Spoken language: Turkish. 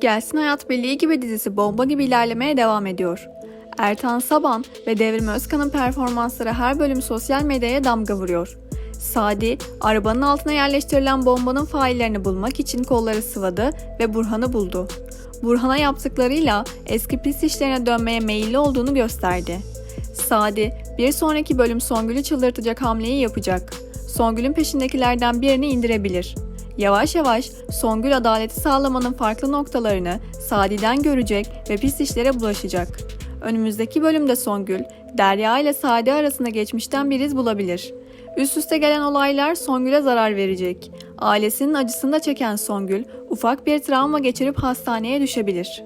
Gelsin Hayat Birliği gibi dizisi bomba gibi ilerlemeye devam ediyor. Ertan Saban ve Devrim Özkan'ın performansları her bölüm sosyal medyaya damga vuruyor. Sadi, arabanın altına yerleştirilen bombanın faillerini bulmak için kolları sıvadı ve Burhan'ı buldu. Burhan'a yaptıklarıyla eski pis işlerine dönmeye meyilli olduğunu gösterdi. Sadi, bir sonraki bölüm Songül'ü çıldırtacak hamleyi yapacak. Songül'ün peşindekilerden birini indirebilir. Yavaş yavaş Songül adaleti sağlamanın farklı noktalarını Sadi'den görecek ve pis işlere bulaşacak. Önümüzdeki bölümde Songül, Derya ile Sadi arasında geçmişten bir iz bulabilir. Üst üste gelen olaylar Songül'e zarar verecek. Ailesinin acısını da çeken Songül, ufak bir travma geçirip hastaneye düşebilir.